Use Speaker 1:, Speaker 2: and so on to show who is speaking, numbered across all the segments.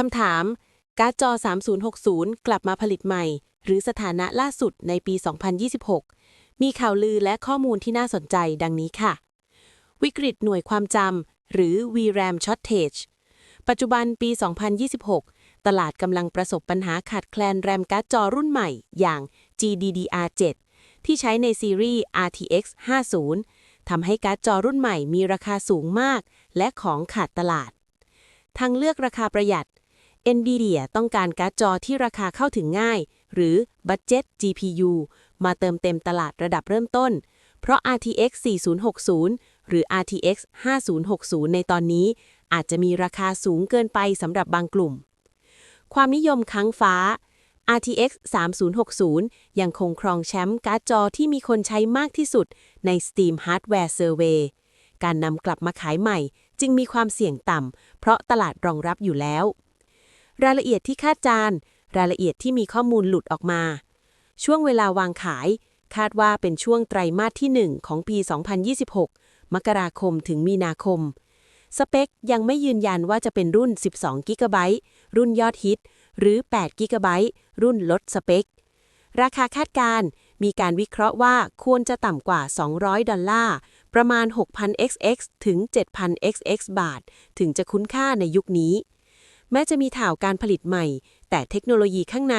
Speaker 1: คำถาม การ์ดจอ 3060 กลับมาผลิตใหม่ หรือสถานะล่าสุดในปี 2026 มีข่าวลือและข้อมูลที่น่าสนใจดังนี้ค่ะ วิกฤตหน่วยความจำหรือ VRAM shortage ปัจจุบันปี 2026 ตลาดกำลังประสบปัญหาขาดแคลนแรมการ์ดจอรุ่นใหม่อย่าง GDDR7 ที่ใช้ในซีรีส์ RTX 50 ทำให้การ์ดจอรุ่นใหม่มีราคาสูงมาก และของขาดตลาด ทางเลือกราคาประหยัด NVIDIA ต้องการการ์ดจอที่ราคาเข้าถึงง่าย หรือ Budget GPU มาเติมเต็มตลาดระดับเริ่มต้น เพราะ RTX 4060 หรือ RTX 5060 ในตอนนี้ อาจจะมีราคาสูงเกินไปสำหรับบางกลุ่ม ความนิยมค้างฟ้า RTX 3060 ยังคงครองแชมป์การ์ดจอที่มีคนใช้มากที่สุดใน Steam Hardware Survey การนำกลับมาขายใหม่ จึงมีความเสี่ยงต่ำ เพราะตลาดรองรับอยู่แล้ว รายละเอียดที่คาดจานรายละเอียดที่มีข้อมูลหลุดออกมา ช่วงเวลาวางขาย คาดว่าเป็นช่วงไตรมาสที่ 1 ของปี 2026 มกราคมถึงมีนาคม สเปคยังไม่ยืนยันว่าจะเป็นรุ่น 12 g b รุ่นยอดฮิต หรือ 8 g b รุ่นลดสเปค ราคาคาดการณ์มีการวิเคราะห์ว่าควรจะต่ำกว่า 200 ดอลลาร์ ประมาณ 6,000 xx ถึง 7,000 xx บาท ถึงจะคุ้นค่าในยุคนี้ แม้จะมีข่าวการผลิตใหม่ แต่เทคโนโลยีข้างใน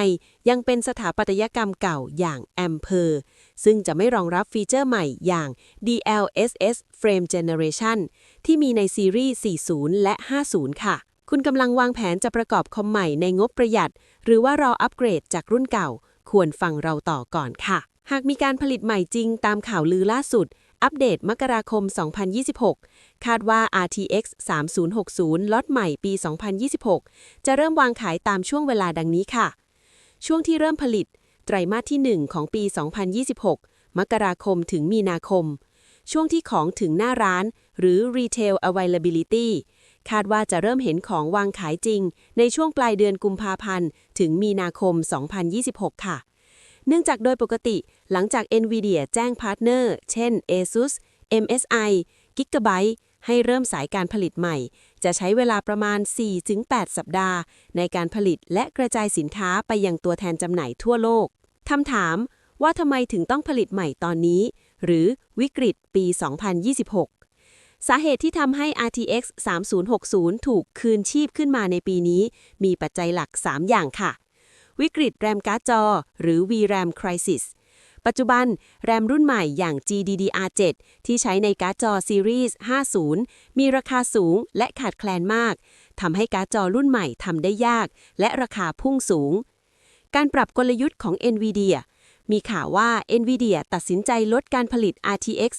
Speaker 1: ยังเป็นสถาปัตยกรรมเก่าอย่าง Ampere ซึ่งจะไม่รองรับฟีเจอร์ใหม่อย่าง DLSS Frame Generation ที่มีในซีรีส์ 40 และ 50 ค่ะ คุณกำลังวางแผนจะประกอบคอมใหม่ในงบประหยัด หรือว่ารออัปเกรดจากรุ่นเก่า ควรฟังเราต่อก่อนค่ะ หากมีการผลิตใหม่จริงตามข่าวลือล่าสุด อัปเดตมกราคม 2026 คาดว่า RTX 3060ล็อตใหม่ปี 2026 จะเริ่มวางขายตามช่วงเวลาดังนี้ค่ะ ช่วงที่เริ่มผลิต ไตรมาสที่ 1 ของปี 2026 มกราคมถึงมีนาคม ช่วงที่ของถึงหน้าร้าน หรือ Retail Availability คาดว่าจะเริ่มเห็นของวางขายจริง ในช่วงปลายเดือนกุมภาพันธ์ ถึงมีนาคม 2026 ค่ะ เนื่องจากโดยปกติหลังจาก NVIDIA แจ้งพาร์ทเนอร์เช่น ASUS MSI Gigabyte ให้เริ่มสายการผลิตใหม่ จะใช้เวลาประมาณ 4-8 สัปดาห์ ในการผลิตและกระจายสินค้าไปยังตัวแทนจำหน่ายทั่วโลกคำถามว่าทำไมถึงต้องผลิตใหม่ตอนนี้ หรือวิกฤตปี 2026 สาเหตุที่ทำให้ RTX 3060 ถูกคืนชีพขึ้นมาในปีนี้ มีปัจจัยหลัก 3 อย่างค่ะ วิกฤตแรมการ์ดจอ หรือ VRAM Crisis ปัจจุบัน แรมรุ่นใหม่อย่าง GDDR7 ที่ใช้ในการ์ดจอซีรีส์ 50 มีราคาสูงและขาดแคลนมาก ทำให้การ์ดจอรุ่นใหม่ทำได้ยาก และราคาพุ่งสูง การปรับกลยุทธ์ของ NVIDIA มีข่าวว่า NVIDIA ตัดสินใจลดการผลิต RTX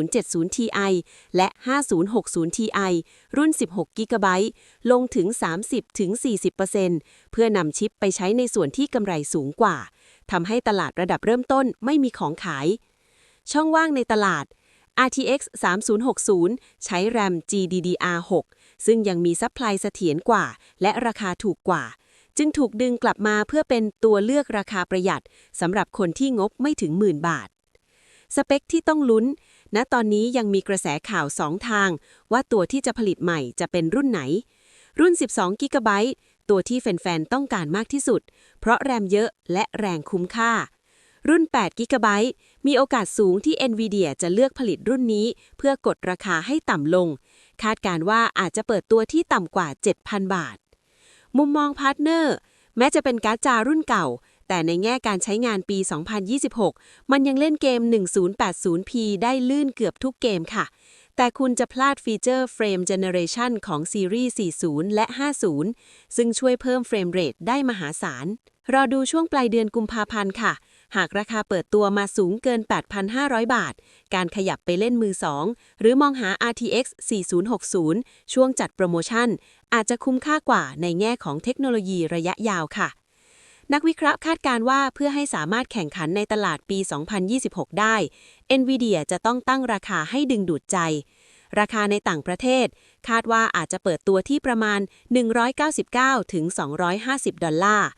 Speaker 1: 5070 Ti และ 5060 Ti รุ่น 16 g b ลงถึง 30-40%เพื่อนำชิปไปใช้ในส่วนที่กำไรสูงกว่า ทำให้ตลาดระดับเริ่มต้นไม่มีของขาย ช่องว่างในตลาด RTX 3060 ใช้แรม GDDR6 ซึ่งยังมีซัพพลายเสถียรกว่า และราคาถูกกว่า จึงถูกดึงกลับมาเพื่อเป็นตัวเลือกราคาประหยัดสำหรับคนที่งบไม่ถึงหมื่นบาท สเปคที่ต้องลุ้น ณตอนนี้ยังมีกระแสข่าว 2 ทาง ว่าตัวที่จะผลิตใหม่จะเป็นรุ่นไหน รุ่น 12 g b ตัวที่แฟนๆ ต้องการมากที่สุด เพราะแรมเยอะและแรงคุ้มค่า รุ่น8 g b มีโอกาสสูงที่ NVIDIA จะเลือกผลิตรุ่นนี้ เพื่อกดราคาให้ต่ำลง คาดการว่าอาจจะเปิดตัวที่ต่ำกว่า 7,000 บาท มุมมองพาร์ทเนอร์แม้จะเป็นการ์ดจารุ่นเก่า แต่ในแง่การใช้งานปี 2026 มันยังเล่นเกม 1080p ได้ลื่นเกือบทุกเกมค่ะ แต่คุณจะพลาดฟีเจอร์เฟรมเจเนเรชันของซีรีส์ 40 และ 50 ซึ่งช่วยเพิ่มเฟรมเรทได้มหาศาล รอดูช่วงปลายเดือนกุมภาพันธ์ค่ะ หากราคาเปิดตัวมาสูงเกิน 8,500 บาท การขยับไปเล่นมือ 2 หรือมองหา RTX 4060 ช่วงจัดโปรโมชั่น อาจจะคุ้มค่ากว่าในแง่ของเทคโนโลยีระยะยาวค่ะ นักวิเคราะห์คาดการว่าเพื่อให้สามารถแข่งขันในตลาดปี 2026 ได้ NVIDIA จะต้องตั้งราคาให้ดึงดูดใจราคาในต่างประเทศ คาดว่าอาจจะเปิดตัวที่ประมาณ 199-250 ดอลลาร์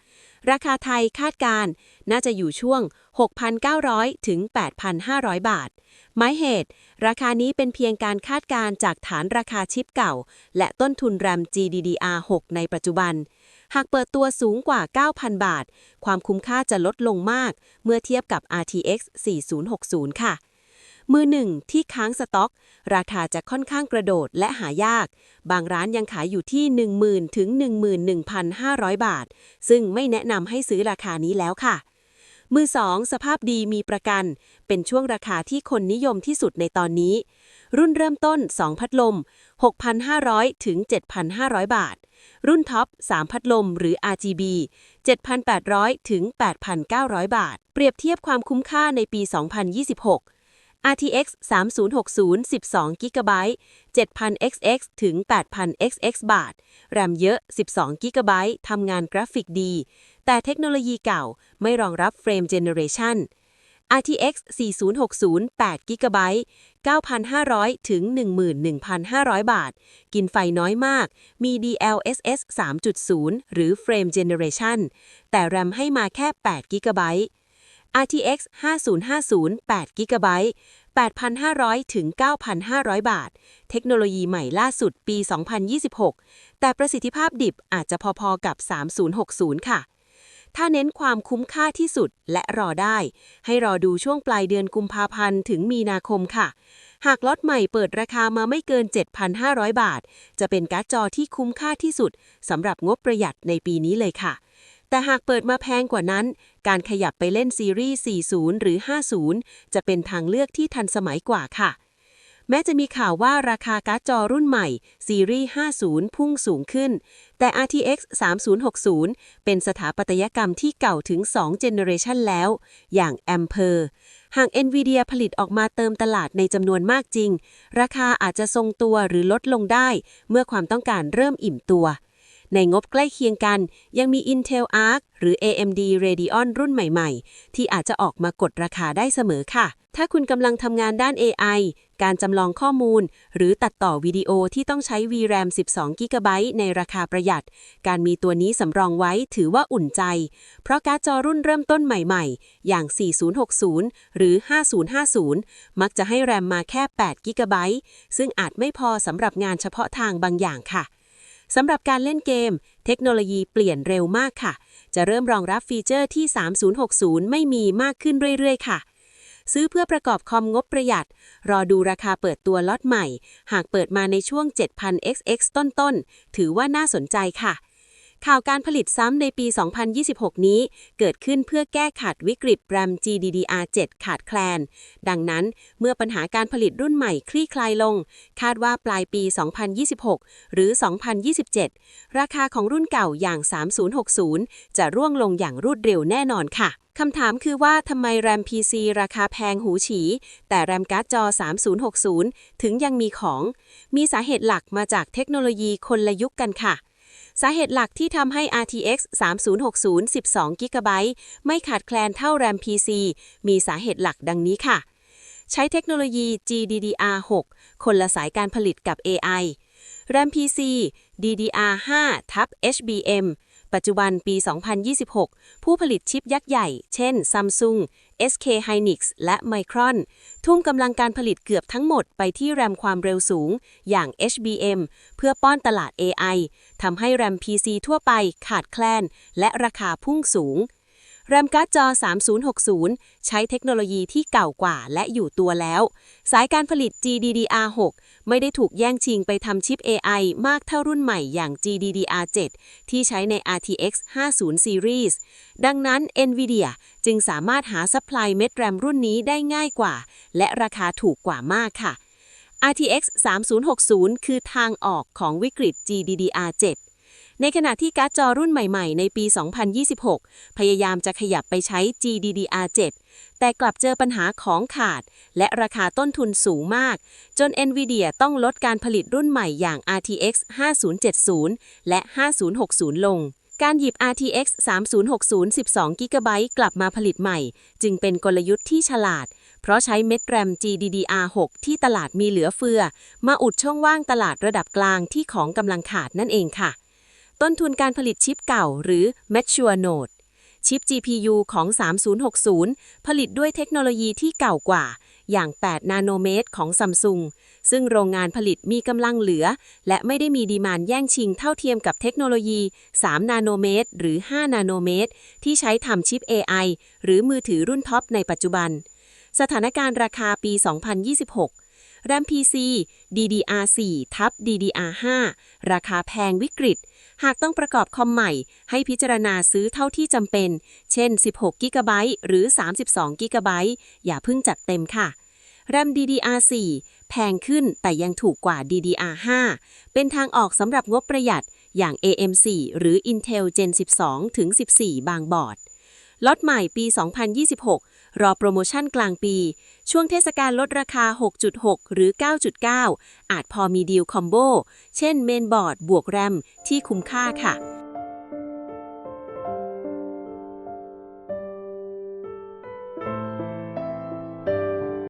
Speaker 1: ราคาไทยคาดการณ์น่าจะอยู่ช่วง 6,900 ถึง 8,500 บาท หมายเหตุ ราคานี้เป็นเพียงการคาดการณ์จากฐานราคาชิปเก่า และต้นทุนแรม GDDR6 ในปัจจุบัน หากเปิดตัวสูงกว่า 9,000 บาท ความคุ้มค่าจะลดลงมาก เมื่อเทียบกับ RTX 4060 ค่ะ มือหนึ่งที่ค้างสต็อก ราคาจะค่อนข้างกระโดดและหายาก บางร้านยังขายอยู่ที่ 10,000 ถึง 11,500 บาท ซึ่งไม่แนะนำให้ซื้อราคานี้แล้วค่ะ มือสองสภาพดีมีประกัน เป็นช่วงราคาที่คนนิยมที่สุดในตอนนี้ รุ่นเริ่มต้น 2 พัดลม 6,500 ถึง 7,500 บาท รุ่นท็อป 3 พัดลมหรือ RGB 7,800 ถึง 8,900 บาท เปรียบเทียบความคุ้มค่าในปี 2026 RTX 3060 12 g b 7,000 XX ถึง 8,000 XX บาท แรมเยอะ 12 g b ทำงานกราฟิกดี แต่เทคโนโลยีเก่าไม่รองรับเฟรมเจเนเรชัน RTX 4060 8 g b 9,500 ถึง 11,500 บาท กินไฟน้อยมาก มี DLSS 3.0 หรือ Frame Generation แต่แรมให้มาแค่8 g b RTX 5050 8 g b 8,500 ถึง 9,500 บาท เทคโนโลยีใหม่ล่าสุดปี 2026 แต่ประสิทธิภาพดิบอาจจะพอๆกับ 3060 ค่ะ ถ้าเน้นความคุ้มค่าที่สุดและรอได้ ให้รอดูช่วงปลายเดือนกุมภาพันธ์ถึงมีนาคมค่ะ หากล็อตใหม่เปิดราคามาไม่เกิน 7,500 บาท จะเป็นการ์ดจอที่คุ้มค่าที่สุดสำหรับงบประหยัดในปีนี้เลยค่ะ แต่หากเปิดมาแพงกว่านั้น การขยับไปเล่นซีรีส์ 40 หรือ 50 จะเป็นทางเลือกที่ทันสมัยกว่าค่ะ แม้จะมีข่าวว่าราคาการ์ดจอรุ่นใหม่ ซีรีส์ 50 พุ่งสูงขึ้น แต่ RTX 3060 เป็นสถาปัตยกรรมที่เก่าถึง 2 เจเนอเรชันแล้ว อย่าง Ampere หาก NVIDIA ผลิตออกมาเติมตลาดในจำนวนมากจริง ราคาอาจจะทรงตัวหรือลดลงได้ เมื่อความต้องการเริ่มอิ่มตัว ในงบใกล้เคียงกัน ยังมี Intel Arc หรือ AMD Radeon รุ่นใหม่ๆ ที่อาจจะออกมากดราคาได้เสมอค่ะ ถ้าคุณกำลังทำงานด้าน AI การจำลองข้อมูล หรือตัดต่อวิดีโอที่ต้องใช้ VRAM 12 g b ในราคาประหยัด การมีตัวนี้สำรองไว้ถือว่าอุ่นใจ เพราะการ์ดจอรุ่นเริ่มต้นใหม่ๆ อย่าง 4060 หรือ 5050 มักจะให้แรมมาแค่8 g b ซึ่งอาจไม่พอสำหรับงานเฉพาะทางบางอย่างค่ะ สำหรับการเล่นเกม เทคโนโลยีเปลี่ยนเร็วมากค่ะ จะเริ่มรองรับฟีเจอร์ที่ 3060 ไม่มีมากขึ้นเรื่อยๆ ค่ะ ซื้อเพื่อประกอบคอมงบประหยัด รอดูราคาเปิดตัวล็อตใหม่ หากเปิดมาในช่วง 7,000 XX ต้นๆ ถือว่าน่าสนใจค่ะ ข่าวการผลิตซ้ำในปี 2026 นี้ เกิดขึ้นเพื่อแก้ขัดวิกฤตแรม GDDR7 ขาดแคลน ดังนั้นเมื่อปัญหาการผลิตรุ่นใหม่คลี่คลายลง คาดว่าปลายปี 2026 หรือ 2027 ราคาของรุ่นเก่าอย่าง 3060 จะร่วงลงอย่างรวดเร็วแน่นอนค่ะคำถามคือว่าทำไมแรม PC ราคาแพงหูฉี แต่แรมการ์ดจอ 3060 ถึงยังมีของ มีสาเหตุหลักมาจากเทคโนโลยีคนละยุคกันค่ะ สาเหตุหลักที่ทำให้ RTX 3060 12 g b ไม่ขาดแคลนเท่าแรม PC มีสาเหตุหลักดังนี้ค่ะ ใช้เทคโนโลยี GDDR6 คนละสายการผลิตกับ AI แรม PC DDR5 ทับ HBM ปัจจุบันปี 2026 ผู้ผลิตชิปยักษ์ใหญ่ เช่น Samsung SK Hynix และ Micron ทุ่มกำลังการผลิตเกือบทั้งหมดไปที่แรมความเร็วสูงอย่าง HBM เพื่อป้อนตลาด AI ทำให้แรม PC ทั่วไปขาดแคลนและราคาพุ่งสูง แรมการ์ดจอ 3060 ใช้เทคโนโลยีที่เก่ากว่าและอยู่ตัวแล้ว สายการผลิต GDDR6 ไม่ได้ถูกแย่งชิงไปทำชิป AI มากเท่ารุ่นใหม่อย่าง GDDR7 ที่ใช้ใน RTX 50 Series ดังนั้น NVIDIA จึงสามารถหาซัพพลายเม็ดแรมรุ่นนี้ได้ง่ายกว่า และราคาถูกกว่ามากค่ะ RTX 3060 คือทางออกของวิกฤต GDDR7 ในขณะที่การ์ดจอรุ่นใหม่ๆ ในปี 2026 พยายามจะขยับไปใช้ GDDR7 แต่กลับเจอปัญหาของขาด และราคาต้นทุนสูงมาก จน NVIDIA ต้องลดการผลิตรุ่นใหม่อย่าง RTX 5070 และ 5060 ลง การหยิบ RTX 3060 12 g b กลับมาผลิตใหม่ จึงเป็นกลยุทธ์ที่ฉลาด เพราะใช้เม็ดแรม GDDR6 ที่ตลาดมีเหลือเฟือ มาอุดช่องว่างตลาดระดับกลางที่ของกำลังขาดนั่นเองค่ะ ต้นทุนการผลิตชิปเก่าหรือ mature node ชิป GPU ของ 3060 ผลิตด้วยเทคโนโลยีที่เก่ากว่า อย่าง 8 นาโนเมตรของซัมซุง ซึ่งโรงงานผลิตมีกำลังเหลือ และไม่ได้มีดีมานแย่งชิงเท่าเทียมกับเทคโนโลยี 3 นาโนเมตร หรือ 5 นาโนเมตร ที่ใช้ทำชิป AI หรือมือถือรุ่นท็อปในปัจจุบัน สถานการณ์ราคาปี 2026 แรม PC DDR4 ทับ DDR5 ราคาแพงวิกฤต หากต้องประกอบคอมใหม่ ให้พิจารณาซื้อเท่าที่จำเป็น เช่น 16 g b หรือ 32 g b อย่าเพิ่งจัดเต็มค่ะแรม DDR4 แพงขึ้นแต่ยังถูกกว่า DDR5 เป็นทางออกสำหรับงบประหยัดอย่าง AM4 หรือ Intel Gen 12 ถึง 14 บางบอร์ดล็อตใหม่ปี 2026 รอโปรโมชั่นกลางปี ช่วงเทศกาลลดราคา 6.6 หรือ 9.9 อาจพอมีดีลคอมโบ เช่นเมนบอร์ดบวกแรมที่คุ้มค่าค่ะ